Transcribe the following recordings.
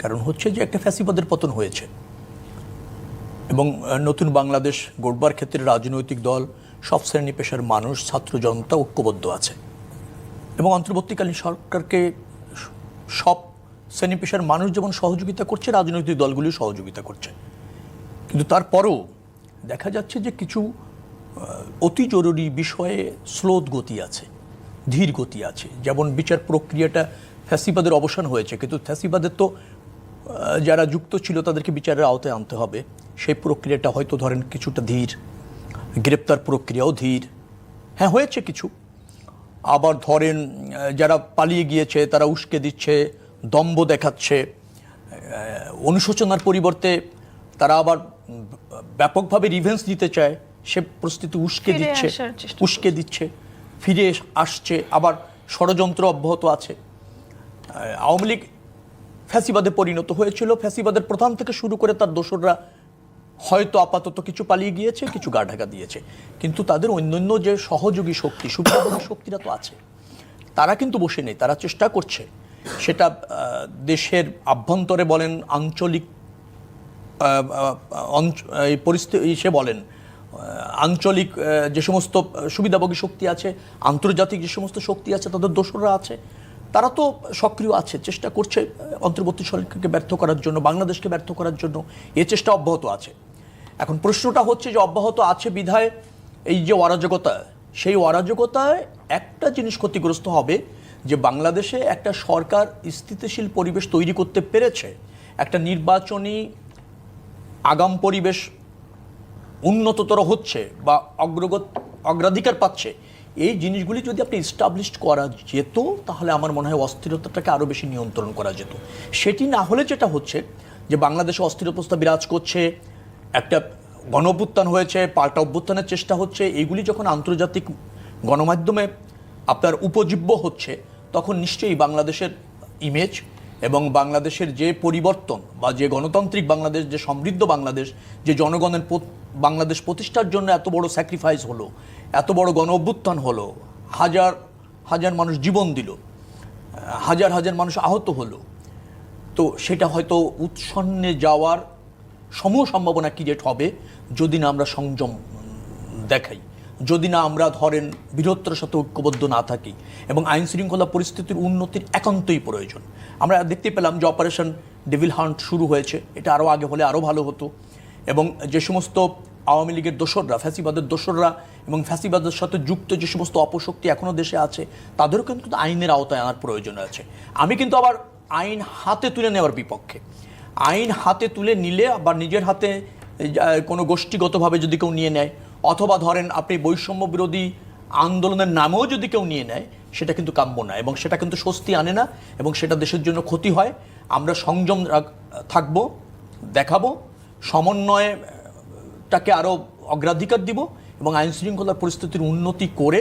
কারণ হচ্ছে যে একটা ফ্যাসিবাদের পতন হয়েছে। এবং নতুন বাংলাদেশ গড়বার ক্ষেত্রে রাজনৈতিক দল, সব শ্রেণি পেশার মানুষ, ছাত্র জনতা ঐক্যবদ্ধ আছে। এবং অন্তর্বর্তীকালীন সরকারকে সব শ্রেণি পেশার মানুষ যেমন সহযোগিতা করছে, রাজনৈতিক দলগুলিও সহযোগিতা করছে। কিন্তু তারপরেও দেখা যাচ্ছে যে কিছু অতি জরুরি বিষয়ে স্লোত গতি আছে, ধীর গতি আছে। যেমন বিচার প্রক্রিয়াটা ফ্যাসিবাদের অবসান হয়েছে, কিন্তু ফ্যাসিবাদের তো যারা যুক্ত ছিল তাদেরকে বিচারের আওতায় আনতে হবে। সেই প্রক্রিয়াটা হয়তো ধরেন কিছুটা ধীর গ্রেপ্তার প্রক্রিয়াও ধীর। হ্যাঁ হয়েছে কিছু। আবার ধরেন যারা পালিয়ে গিয়েছে তারা উস্কে দিচ্ছে দম্ভ দেখাচ্ছে অনুশোচনার পরিবর্তে তারা আবার ব্যাপকভাবে রিভেন্স দিতে চায় সে পরিস্থিতি উস্কে দিচ্ছে উস্কে দিচ্ছে ফিরে আসছে। আবার ষড়যন্ত্র অব্যাহত আছে। আওয়ামী লীগ ফ্যাসিবাদে পরিণত হয়েছিল। ফ্যাসিবাদের প্রধান থেকে শুরু করে তার দোসররা হয়তো আপাতত কিছু পালিয়ে গিয়েছে, কিছু গা ঢাকা দিয়েছে। কিন্তু তাদের অন্যান্য যে সহযোগী শক্তি, সুবিধাভোগী শক্তিরা তো আছে। তারা কিন্তু বসে নেই, তারা চেষ্টা করছে। সেটা দেশের আভ্যন্তরে বলেন, আঞ্চলিক পরিস্থিতি সে বলেন আঞ্চলিক যে সমস্ত সুবিধাভোগী শক্তি আছে, আন্তর্জাতিক যে সমস্ত শক্তি আছে, তাদের দোসররা আছে। তারা তো সক্রিয় আছে, চেষ্টা করছে অন্তর্বর্তী সরকারকে ব্যর্থ করার জন্য, বাংলাদেশকে ব্যর্থ করার জন্য এ চেষ্টা অব্যাহত আছে। এখন প্রশ্নটা হচ্ছে যে অব্যাহত আছে বিধায় এই যে অরাজকতা, সেই অরাজকতায় একটা জিনিস ক্ষতিগ্রস্ত হবে যে বাংলাদেশে একটা সরকার স্থিতিশীল পরিবেশ তৈরি করতে পেরেছে, একটা নির্বাচনী আগাম পরিবেশ উন্নততর হচ্ছে বা অগ্রগত, অগ্রাধিকার পাচ্ছে এই জিনিসগুলি যদি আপনি ইস্টাবলিশ করা যেত, তাহলে আমার মনে হয় অস্থিরতাটাকে আরও বেশি নিয়ন্ত্রণ করা যেত। সেটি না হলে যেটা হচ্ছে, যে বাংলাদেশে অস্থির অবস্থা বিরাজ করছে, একটা গণ অভ্যুত্থান হয়েছে, পাল্টা অভ্যুত্থানের চেষ্টা হচ্ছে এইগুলি যখন আন্তর্জাতিক গণমাধ্যমে আপনার উপজীব্য হচ্ছে, তখন নিশ্চয়ই বাংলাদেশের ইমেজ এবং বাংলাদেশের যে পরিবর্তন বা যে গণতান্ত্রিক বাংলাদেশ, যে সমৃদ্ধ বাংলাদেশ, যে জনগণের বাংলাদেশ প্রতিষ্ঠার জন্য এত বড় স্যাক্রিফাইস হলো, এত বড় গণ অভ্যুত্থান হলো, হাজার হাজার মানুষ জীবন দিল, হাজার হাজার মানুষ আহত হলো। তো সেটা হয়তো উৎসন্নে যাওয়ার সমূহ সম্ভাবনা ক্রিয়েট হবে যদি না আমরা সংযম দেখাই, যদি না আমরা ধরেন বৃহত্তর সাথে ঐক্যবদ্ধ না থাকি এবং আইন শৃঙ্খলা পরিস্থিতির উন্নতির একান্তই প্রয়োজন। আমরা দেখতে পেলাম যে অপারেশন ডেভিল হান্ট শুরু হয়েছে, এটা আরও আগে হলে আরও ভালো হতো। এবং যে সমস্ত আওয়ামী লীগের দোসররা, ফ্যাসিবাদের দোসররা এবং ফ্যাসিবাদের সাথে যুক্ত যে সমস্ত অপশক্তি এখনও দেশে আছে, তাদেরও কিন্তু আইনের আওতায় আনার প্রয়োজন আছে। আমি কিন্তু আবার আইন হাতে তুলে নেওয়ার বিপক্ষে। আইন হাতে তুলে নিলে আবার নিজের হাতে কোনো গোষ্ঠীগতভাবে যদি কেউ নিয়ে নেয়, অথবা ধরেন আপনি বৈষম্য বিরোধী আন্দোলনের নামেও যদি কেউ নিয়ে নেয়, সেটা কিন্তু কাম্য না এবং সেটা কিন্তু স্বস্তি আনে না এবং সেটা দেশের জন্য ক্ষতি হয়। আমরা সংযম থাকব, দেখাবো সমন্বয়ে টাকে আরও অগ্রাধিকার দিব এবং আইন শৃঙ্খলার পরিস্থিতির উন্নতি করে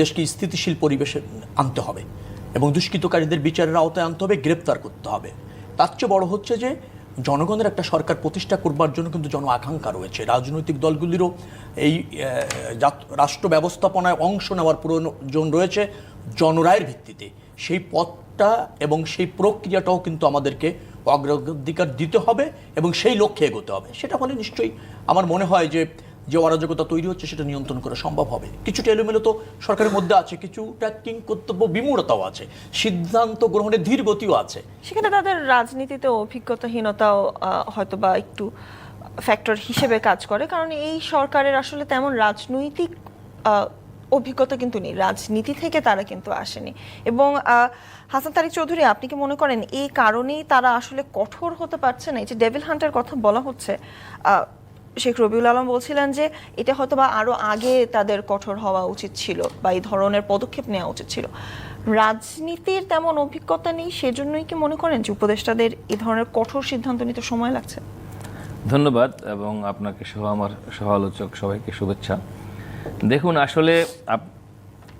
দেশকে স্থিতিশীল পরিবেশে আনতে হবে এবং দুষ্কৃতকারীদের বিচারের আওতায় আনতে হবে, গ্রেপ্তার করতে হবে। তার চেয়ে বড় হচ্ছে যে, জনগণের একটা সরকার প্রতিষ্ঠা করবার জন্য কিন্তু জন আকাঙ্ক্ষা রয়েছে। রাজনৈতিক দলগুলিরও এই রাষ্ট্র ব্যবস্থাপনায় অংশ নেওয়ার প্রয়োজন রয়েছে জনরায়ের ভিত্তিতে। সেই পথটা এবং সেই প্রক্রিয়াটাও কিন্তু আমাদেরকে অগ্রাধিকার দিতে হবে এবং সেই লক্ষ্যে এগোতে হবে। সেটা হলে নিশ্চয়ই আমার মনে হয় যে যে অরাজকতা তৈরি হচ্ছে সেটা নিয়ন্ত্রণ করা সম্ভব হবে। কিছুটা এলোমেলো তো সরকারের মধ্যে আছে, কিছুটা কিং কর্তব্য বিমূঢ়তাও আছে, সিদ্ধান্ত গ্রহণের ধীর গতিও আছে। সেখানে তাদের রাজনীতিতে অভিজ্ঞতাহীনতাও হয়তো বা একটু ফ্যাক্টর হিসেবে কাজ করে। কারণ এই সরকারের আসলে তেমন রাজনৈতিক অভিজ্ঞতা কিন্তু নেই, রাজনীতি থেকে তারা কিন্তু আসেনি। এবং হাসান তারিক চৌধুরী, আপনি কি মনে করেন এই কারণেই তারা আসলে কঠোর হতে পারছে না? এই যে ডেভিল হান্টের কথা বলা হচ্ছে শেখ রবিউল আলম বলছিলেন যে এটা হয়তো বা আরও আগে তাদের কঠোর হওয়া উচিত ছিল বা এই ধরনের পদক্ষেপ নেওয়া উচিত ছিল। রাজনীতির তেমন অভিজ্ঞতা নেই, সেজন্যই কি মনে করেন যে উপদেষ্টাদের এই ধরনের কঠোর সিদ্ধান্ত নিতে সময় লাগছে? ধন্যবাদ, এবং আপনাকে সহ, আমার সহ আলোচক সবাইকে শুভেচ্ছা। দেখুন, আসলে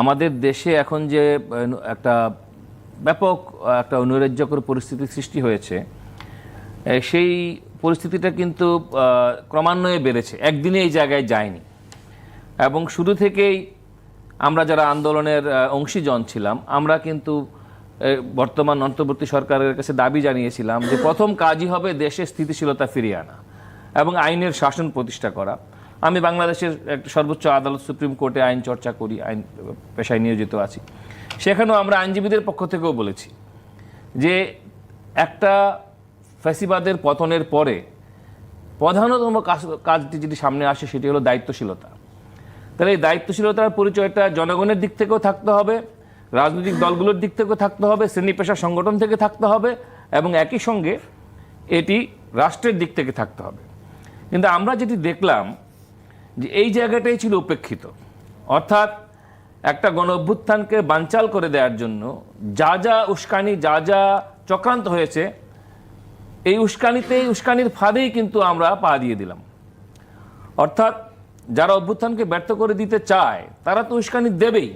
আমাদের দেশে এখন যে একটা ব্যাপক একটা নৈরাজ্যকর পরিস্থিতি সৃষ্টি হয়েছে সেই পরিস্থিতিটা কিন্তু ক্রমান্বয়ে বেড়েছে। একদিনে এই জায়গায় যায়নি। এবং শুরু থেকেই আমরা যারা আন্দোলনের অংশীজন ছিলাম, আমরা কিন্তু বর্তমান অন্তর্বর্তী সরকারের কাছে দাবি জানিয়েছিলাম যে প্রথম কাজই হবে দেশে স্থিতিশীলতা ফিরিয়ে আনা এবং আইনের শাসন প্রতিষ্ঠা করা। আমি বাংলাদেশের একটা সর্বোচ্চ আদালত সুপ্রিম কোর্টে আইন চর্চা করি, আইন পেশায় নিয়োজিত আছি। সেখানেও আমরা আইনজীবীদের পক্ষ থেকেও বলেছি যে একটা ফ্যাসিবাদের পতনের পরে প্রধানতম কাজ, কাজটি যেটি সামনে আসে সেটি হলো দায়িত্বশীলতা। তাহলে এই দায়িত্বশীলতার পরিচয়টা জনগণের দিক থেকেও থাকতে হবে, রাজনৈতিক দলগুলোর দিক থেকেও থাকতে হবে, শ্রেণি পেশা সংগঠন থেকে থাকতে হবে এবং একই সঙ্গে এটি রাষ্ট্রের দিক থেকে থাকতে হবে। কিন্তু আমরা যেটি দেখলাম যে এই জায়গাটাই ছিল উপেক্ষিত। অর্থাৎ একটা গণ অভ্যুত্থানকে বানচাল করে দেওয়ার জন্য যা যা উস্কানি, যা যা চক্রান্ত হয়েছে, এই উস্কানিতে, এই উস্কানির ফাঁদেই কিন্তু আমরা পা দিয়ে দিলাম। অর্থাৎ যারা অভ্যুত্থানকে ব্যর্থ করে দিতে চায়, তারা তো উস্কানি দেবেই।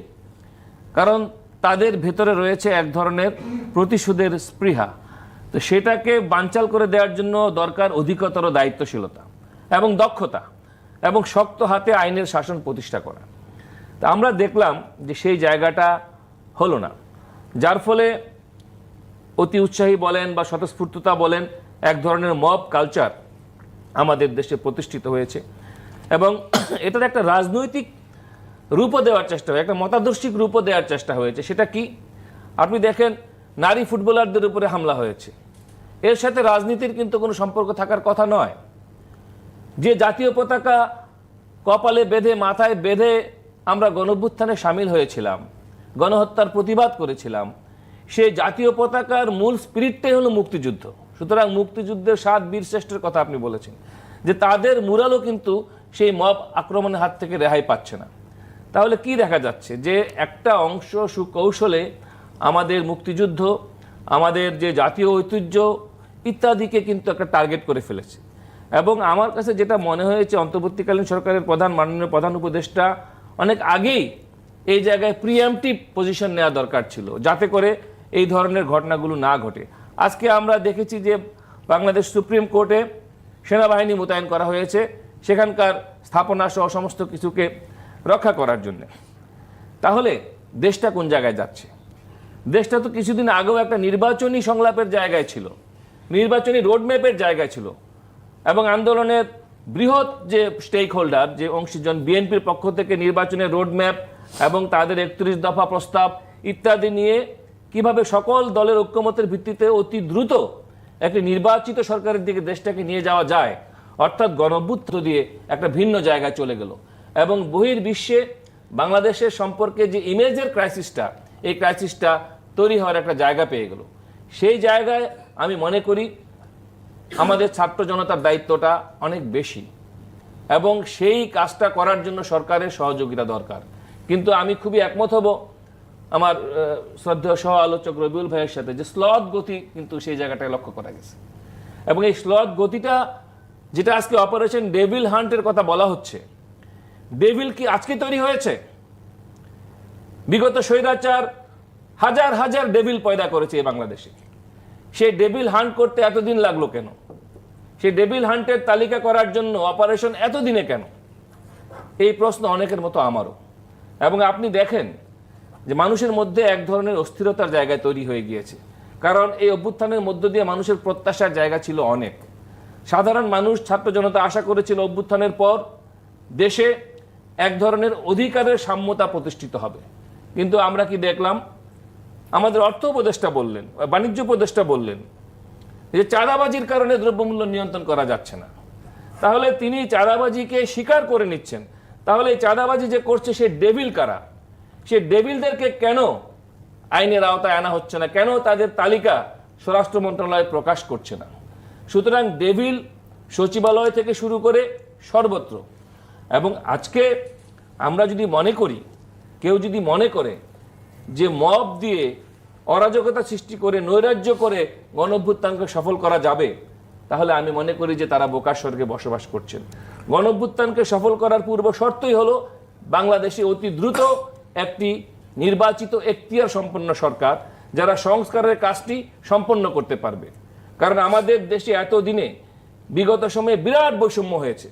কারণ তাদের ভেতরে রয়েছে এক ধরনের প্রতিশোধের স্পৃহা। তো সেটাকে বানচাল করে দেওয়ার জন্য দরকার অধিকতর দায়িত্বশীলতা এবং দক্ষতা। এবং শক্ত হাতে আইনের শাসন প্রতিষ্ঠা করা। তা আমরা দেখলাম যে সেই জায়গাটা হলো না। যার ফলে অতি উৎসাহী বলেন বা স্বতঃস্ফূর্ততা বলেন এক ধরনের মব কালচার আমাদের দেশে প্রতিষ্ঠিত হয়েছে এবং এটার একটা রাজনৈতিক রূপও দেওয়ার চেষ্টা হয় একটা মতাদর্শিক রূপও দেওয়ার চেষ্টা হয়েছে। সেটা কি? আপনি দেখেন, নারী ফুটবলারদের উপরে হামলা হয়েছে। এর সাথে রাজনীতির কিন্তু কোনো সম্পর্ক থাকার কথা নয়। যে জাতীয় পতাকা কপালে বেঁধে, মাথায় বেঁধে আমরা গণভ্যুত্থানে সামিল হয়েছিলাম, গণহত্যার প্রতিবাদ করেছিলাম সেই জাতীয় পতাকার মূল স্পিরিটটাই হলো মুক্তিযুদ্ধ। সুতরাং মুক্তিযুদ্ধের সাত বীর শ্রেষ্ঠের কথা আপনি বলেছেন, যে তাদের মুরালও কিন্তু সেই মব আক্রমণের হাত থেকে রেহাই পাচ্ছে না। তাহলে কি দেখা যাচ্ছে যে একটা অংশ সুকৌশলে আমাদের মুক্তিযুদ্ধ, আমাদের যে জাতীয় ঐতিহ্য ইত্যাদিকে কিন্তু একটা টার্গেট করে ফেলেছে। এবং আমার কাছে যেটা মনে হয়েছে, অন্তর্বর্তীকালীন সরকারের প্রধান, মাননীয় প্রধান উপদেষ্টা, অনেক আগেই এই জায়গায় প্রিএমটিভ পজিশন নেওয়া দরকার ছিল, যাতে করে এই ধরনের ঘটনাগুলো না ঘটে। আজকে আমরা দেখেছি যে বাংলাদেশ সুপ্রিম কোর্টে সেনাবাহিনী মোতায়েন করা হয়েছে, সেখানকার স্থাপনা সহ সমস্ত কিছুকে রক্ষা করার জন্য। তাহলে দেশটা কোন জায়গায় যাচ্ছে? দেশটা তো কিছুদিন আগেও একটা নির্বাচনী সংলাপের জায়গায় ছিল, নির্বাচনী রোডম্যাপের জায়গায় ছিল। এবং আন্দোলনের বৃহৎ যে স্টেক হোল্ডার যে অংশীজন, বিএনপির পক্ষ থেকে নির্বাচনের রোডম্যাপ এবং তাদের একত্রিশ দফা প্রস্তাব ইত্যাদি নিয়ে কীভাবে সকল দলের ঐক্যমতের ভিত্তিতে অতি দ্রুত একটি নির্বাচিত সরকারের দিকে দেশটাকে নিয়ে যাওয়া যায়, অর্থাৎ গণভূত দিয়ে একটা ভিন্ন জায়গায় চলে গেল। এবং বহির বিশ্বে বাংলাদেশের সম্পর্কে যে ইমেজের ক্রাইসিসটা এই ক্রাইসিসটা তৈরি হওয়ার একটা জায়গা পেয়ে গেল। সেই জায়গায় আমি মনে করি আমাদের ছাত্র জনতার দায়িত্বটা অনেক বেশি। এবং সেই কাজটা করার জন্য সরকারের সহযোগিতা দরকার। কিন্তু আমি খুবই একমত হব আমার শ্রদ্ধেয় সহ আলোচক রবিউল ভাইয়ের সাথে যে স্লথ গতি কিন্তু সেই জায়গাটায় লক্ষ্য করা গেছে। এবং এই স্লথ গতিটা যেটা আজকে অপারেশন ডেভিল হান্টের কথা বলা হচ্ছে, ডেভিল কি আজকে তৈরি হয়েছে? বিগত স্বৈরাচার হাজার হাজার ডেভিল পয়দা করেছে এই বাংলাদেশে। সেই ডেভিল হান্ট করতে এতদিন লাগল কেন? সেই ডেভিল হান্টের তালিকা করার জন্য অপারেশন এতদিনে কেন? এই প্রশ্ন অনেকের মতো আমারও। এবং আপনি দেখেন যে মানুষের মধ্যে এক ধরনের অস্থিরতার জায়গায় তৈরি হয়ে গিয়েছে। কারণ এই অভ্যুত্থানের মধ্য দিয়ে মানুষের প্রত্যাশার জায়গা ছিল অনেক। সাধারণ মানুষ, ছাত্র জনতা আশা করেছিল অভ্যুত্থানের পর দেশে এক ধরনের অধিকারের সাম্যতা প্রতিষ্ঠিত হবে। কিন্তু আমরা কি দেখলাম? আমাদের অর্থ উপদেষ্টা বললেন বাণিজ্য উপদেষ্টা বললেন যে চাঁদাবাজির কারণে দ্রব্যমূল্য নিয়ন্ত্রণ করা যাচ্ছে না। তাহলে তিনি চাঁদাবাজিকে স্বীকার করে নিচ্ছেন। তাহলে এই চাঁদাবাজি যে করছে সে ডেভিল কারা? সে ডেভিলদেরকে কেন আইনের আওতায় আনা হচ্ছে না? কেন তাদের তালিকা স্বরাষ্ট্র মন্ত্রণালয় প্রকাশ করছে না? সুতরাং ডেভিল সচিবালয় থেকে শুরু করে সর্বত্র। এবং আজকে আমরা যদি মনে করি, কেউ যদি মনে করে যে মব দিয়ে অরাজকতা সৃষ্টি করে, নৈরাজ্য করে গণভ্যুত্থানকে সফল করা যাবে? তাহলে আমি মনে করি যে তারা বোকার স্বর্গে বসবাস করছেন। গণভ্যুত্থানকে সফল করার পূর্ব শর্তই হলো বাংলাদেশে অতি দ্রুত একটি নির্বাচিত এখতিয়ার সম্পন্ন সরকার, যারা সংস্কারের কাজটি সম্পন্ন করতে পারবে। কারণ আমাদের দেশে এতদিনে বিগত সময়ে বিরাট বৈষম্য হয়েছে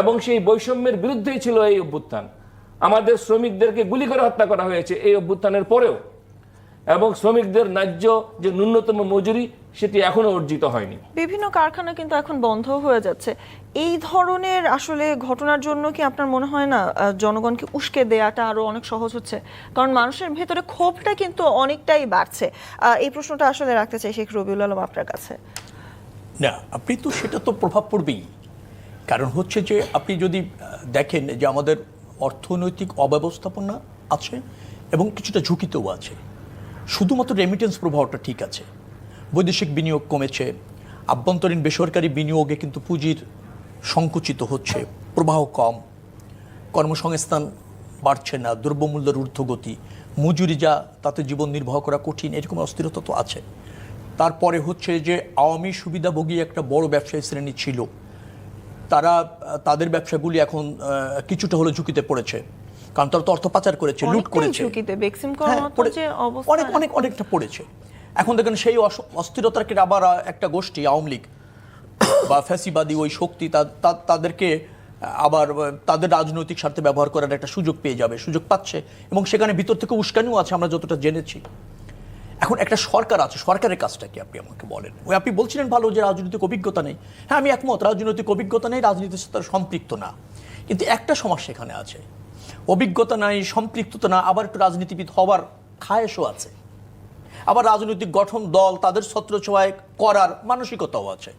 এবং সেই বৈষম্যের বিরুদ্ধেই ছিল এই অভ্যুত্থান। আমাদের শ্রমিকদেরকে গুলি করে হত্যা করা হয়েছে এই অভ্যুত্থানের পরেও। এবং শ্রমিকদের ন্যায্য যে ন্যূনতম মজুরি সেটি এখনও অর্জিত হয়নি। বিভিন্ন কারখানা কিন্তু এখন বন্ধ হয়ে যাচ্ছে। এই ধরনের আসলে ঘটনার জন্য কি আপনার মনে হয় না জনগণকে উস্কে দেয়াটা আরও অনেক সহজ হচ্ছে? কারণ মানুষের ভেতরে ক্ষোভটা কিন্তু অনেকটাই বাড়ছে। এই প্রশ্নটা আসলে রাখতে চাই শেখ রবিউল আলম আপনার কাছে। না আপনি তো সেটা তো প্রভাব পড়বেই। কারণ হচ্ছে যে আপনি যদি দেখেন যে আমাদের অর্থনৈতিক অব্যবস্থাপনা আছে এবং কিছুটা ঝুঁকিতেও আছে। শুধুমাত্র রেমিটেন্স প্রবাহটা ঠিক আছে। বৈদেশিক বিনিয়োগ কমেছে, আভ্যন্তরীণ বেসরকারি বিনিয়োগে কিন্তু পুঁজির সংকুচিত হচ্ছে, প্রবাহ কম। কর্মসংস্থান বাড়ছে না, দ্রব্যমূল্যের ঊর্ধ্বগতি। মজুরি যা, তাতে জীবন নির্বাহ করা কঠিন, এরকম অস্থিরতা তো আছে। তারপরে হচ্ছে যে, আওয়ামী সুবিধাভোগী একটা বড় ব্যবসায়ী শ্রেণি ছিল। তারা, তাদের ব্যবসাগুলি এখন কিছুটা হলে ঝুঁকিতে পড়েছে। কারণ তারা তো অর্থ পাচার করেছে লুট করেছে। হ্যাঁ, অনেক অনেক অনেকটা পড়েছে। এখন দেখেন সেই অস- অস্থিরতার কেটে আবার একটা গোষ্ঠী আওয়ামী লীগ বা ফ্যাসিবাদী ওই শক্তি তাদেরকে আবার তাদের রাজনৈতিক স্বার্থে ব্যবহার করার একটা সুযোগ পেয়ে যাবে সুযোগ পাচ্ছে। এবং সেখানে ভিতর থেকে উস্কানিও আছে আমরা যতটা জেনেছি। এখন একটা সরকার আছে সরকারের কাজটা কি আপনি আমাকে বলেন? ওই আপনি বলছিলেন ভালো যে রাজনৈতিক অভিজ্ঞতা নেই। হ্যাঁ আমি একমত রাজনৈতিক অভিজ্ঞতা নেই রাজনীতির সাথে সম্পৃক্ত না। কিন্তু একটা সমস্যা এখানে আছে। অভিজ্ঞতা নাই, সম্পৃক্ততা না আবার একটু রাজনীতিবিদ হবার খায়েশও আছে। আবার রাজনৈতিক গঠন, দল, তাদের ছত্রছোয়ায় করার মানসিকতাও আছে।